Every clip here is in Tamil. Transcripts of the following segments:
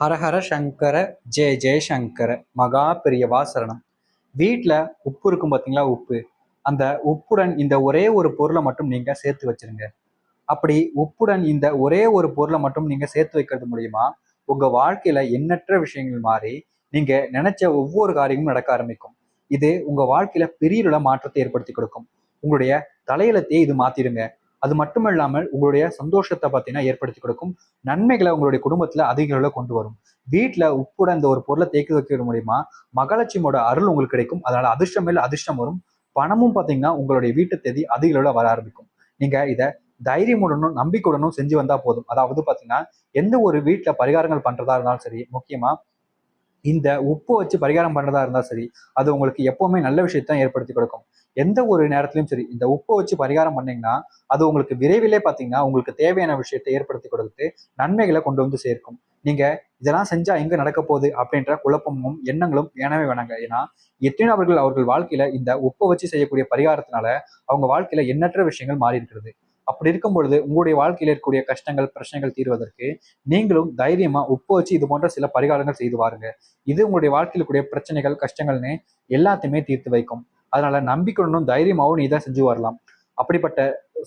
ஹரஹர சங்கர ஜெய ஜெயசங்கர மகா பெரியவா சரணம். வீட்டில் உப்பு இருக்கும் பார்த்தீங்களா உப்பு? அந்த உப்புடன் இந்த ஒரே ஒரு பொருளை மட்டும் நீங்கள் சேர்த்து வச்சிருங்க. அப்படி உப்புடன் இந்த ஒரே ஒரு பொருளை மட்டும் நீங்கள் சேர்த்து வைக்கிறது மூலியமா உங்கள் வாழ்க்கையில் எண்ணற்ற விஷயங்கள் மாறி நீங்கள் நினைச்ச ஒவ்வொரு காரியமும் நடக்க ஆரம்பிக்கும். இது உங்கள் வாழ்க்கையில் பெரிய மாற்றத்தை ஏற்படுத்தி கொடுக்கும். உங்களுடைய தலையிலத்தையே இது மாற்றிடுங்க அது மட்டும் இல்லாமல் உங்களுடைய சந்தோஷத்தை பார்த்தீங்கன்னா ஏற்படுத்தி கொடுக்கும். நன்மைகளை உங்களுடைய குடும்பத்தில் அதிக அளவில் கொண்டு வரும். வீட்டில் உப்புட இந்த ஒரு பொருளை தேக்கி வைக்கிற மூலியமா மகாலட்சுமியோட அருள் உங்களுக்கு கிடைக்கும். அதனால அதிர்ஷ்டம் மேல அதிர்ஷ்டம் வரும். பணமும் பார்த்தீங்கன்னா உங்களுடைய வீட்டு தேதி அதிக அளவில் வர ஆரம்பிக்கும். நீங்க இதை தைரியமுடனும் நம்பிக்கையுடனும் செஞ்சு வந்தா போதும். அதாவது பார்த்தீங்கன்னா எந்த ஒரு வீட்டில் பரிகாரங்கள் பண்றதா இருந்தாலும் சரி முக்கியமா இந்த உப்பு வச்சு பரிகாரம் பண்ணுறதா இருந்தால் சரி அது உங்களுக்கு எப்போவுமே நல்ல விஷயத்தான் ஏற்படுத்தி கொடுக்கும். எந்த ஒரு நேரத்திலையும் சரி இந்த உப்பை வச்சு பரிகாரம் பண்ணீங்கன்னா அது உங்களுக்கு விரைவிலே பார்த்தீங்கன்னா உங்களுக்கு தேவையான விஷயத்தை ஏற்படுத்தி கொடுத்து நன்மைகளை கொண்டு வந்து சேர்க்கும். நீங்க இதெல்லாம் செஞ்சா எங்க நடக்க போகுது அப்படின்ற குழப்பமும் எண்ணங்களும் வேணவே வேணாங்க. ஏன்னா எத்தனை அவர்கள் அவர்கள் வாழ்க்கையில இந்த உப்பை வச்சு செய்யக்கூடிய பரிகாரத்தினால அவங்க வாழ்க்கையில எண்ணற்ற விஷயங்கள் மாறி இருக்கிறது. அப்படி இருக்கும் பொழுது உங்களுடைய வாழ்க்கையில் இருக்கக்கூடிய கஷ்டங்கள் பிரச்சனைகள் தீர்வதற்கு நீங்களும் தைரியமா உப்பு வச்சு இது போன்ற சில பரிகாரங்கள் செய்து வாருங்க. இது உங்களுடைய வாழ்க்கையில் கூடிய பிரச்சனைகள் கஷ்டங்கள்னு எல்லாத்தையுமே தீர்த்து வைக்கும். அதனால நம்பிக்கையுடனும் தைரியமாகவும் நீ தான் செஞ்சு வரலாம். அப்படிப்பட்ட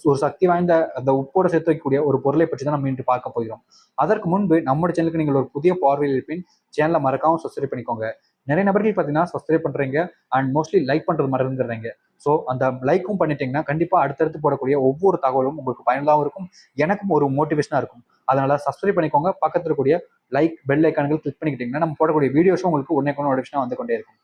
ஒரு சக்தி வாய்ந்த அந்த உப்போட சேர்த்து வைக்கக்கூடிய ஒரு பொருளை பற்றி தான் நம்ம இன்று பார்க்க போகிறோம். அதற்கு முன்பு நம்முடைய சேனலுக்கு நீங்கள் ஒரு புதிய பார்வையில் இருப்பின் சேனலை மறக்காம சப்ஸ்கிரைப் பண்ணிக்கோங்க. நிறைய நபர்கள் பார்த்தீங்கன்னா சப்ஸ்கிரைப் பண்றீங்க அண்ட் மோஸ்ட்லி லைக் பண்றது மறந்துடுறீங்க. ஸோ அந்த லைக்கும் பண்ணிட்டீங்கன்னா கண்டிப்பாக அடுத்தடுத்து போடக்கூடிய ஒவ்வொரு தகவலும் உங்களுக்கு பயனுள்ளதாகவும் இருக்கும். எனக்கும் ஒரு மோட்டிவேஷனாக இருக்கும். அதனால் சப்ஸ்கிரைப் பண்ணிக்கோங்க. பக்கத்தில் இருக்கக்கூடிய லைக் பெல் ஐக்கான்கள் கிளிக் பண்ணிக்கிட்டீங்கன்னா நம்ம போடக்கூடிய வீடியோஸும் உங்களுக்கு உடனே நோட்டிஃபிகேஷனாக வந்து கொண்டே இருக்கும்.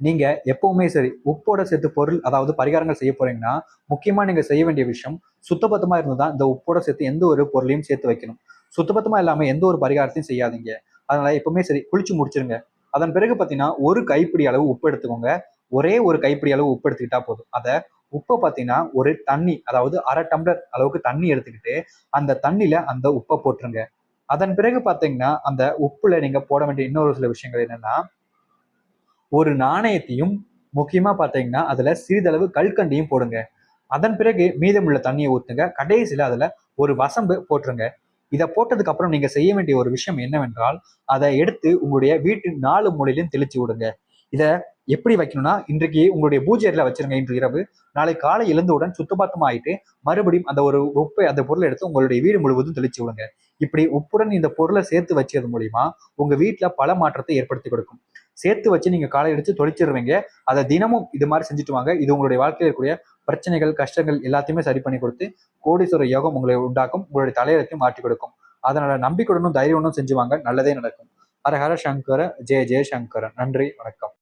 நீங்கள் எப்பவுமே சரி உப்போட சேர்த்து பொருள் அதாவது பரிகாரங்கள் செய்ய போறீங்கன்னா முக்கியமாக நீங்கள் செய்ய வேண்டிய விஷயம் சுத்தபத்தமாக இருந்து தான் இந்த உப்போட சேர்த்து எந்த ஒரு பொருளையும் சேர்த்து வைக்கணும். சுத்தபத்தமாக இல்லாமல் எந்த ஒரு பரிகாரத்தையும் செய்யாதீங்க. அதனால் எப்பவுமே சரி குளிச்சு முடிச்சிருங்க. அதன் பிறகு பார்த்தீங்கன்னா ஒரு கைப்பிடி அளவு உப்பு எடுத்துக்கோங்க. ஒரே ஒரு கைப்பிடி அளவு உப்பு எடுத்துக்கிட்டா போதும். அதை உப்பை பார்த்தீங்கன்னா ஒரு தண்ணி அதாவது அரை டம்ளர் அளவுக்கு தண்ணி எடுத்துக்கிட்டு அந்த தண்ணியில அந்த உப்பை போட்டுருங்க. அதன் பிறகு பார்த்தீங்கன்னா அந்த உப்புல நீங்க போட வேண்டிய இன்னொரு சில விஷயங்கள் என்னன்னா ஒரு நாணயத்தையும் முக்கியமா பார்த்தீங்கன்னா அதுல சிறிதளவு கல்கண்டியும் போடுங்க. அதன் பிறகு மீதமுள்ள தண்ணியை ஊற்றுங்க கடைசியில் அதுல ஒரு வசம்பு போட்டுருங்க. இதை போட்டதுக்கு அப்புறம் நீங்க செய்ய வேண்டிய ஒரு விஷயம் என்னவென்றால் அதை எடுத்து உங்களுடைய வீட்டு நாலு மூலையிலும் தெளிச்சு விடுங்க. இதை எப்படி வைக்கணும்னா இன்றைக்கு உங்களுடைய பூஜை வச்சிருங்க இன்று இரவு. நாளை காலை எழுந்தவுடன் சுத்தபாத்தமா ஆயிட்டு மறுபடியும் அந்த ஒரு உப்பை அந்த பொருளை எடுத்து உங்களுடைய வீடு முழுவதும் தெளிச்சு விடுங்க. இப்படி உப்புடன் இந்த பொருளை சேர்த்து வச்சது மூலியமா உங்க வீட்டுல பல மாற்றத்தை ஏற்படுத்தி கொடுக்கும். சேர்த்து வச்சு நீங்க காலை எடுத்து தொலைச்சிருவீங்க அதை தினமும் இது மாதிரி செஞ்சுட்டு வாங்க. இது உங்களுடைய வாழ்க்கையில் இருக்கக்கூடிய பிரச்சனைகள் கஷ்டங்கள் எல்லாத்தையுமே சரி பண்ணி கொடுத்து கோடீஸ்வர யோகம் உங்களை உண்டாக்கும் உங்களுடைய தலையெழுத்தையும் மாற்றி கொடுக்கும். அதனால நம்பிக்கையுடனும் செஞ்சு செஞ்சுவாங்க நல்லதே நடக்கும். ஹரஹர சங்கர ஜெய ஜெய சங்கர. நன்றி வணக்கம்.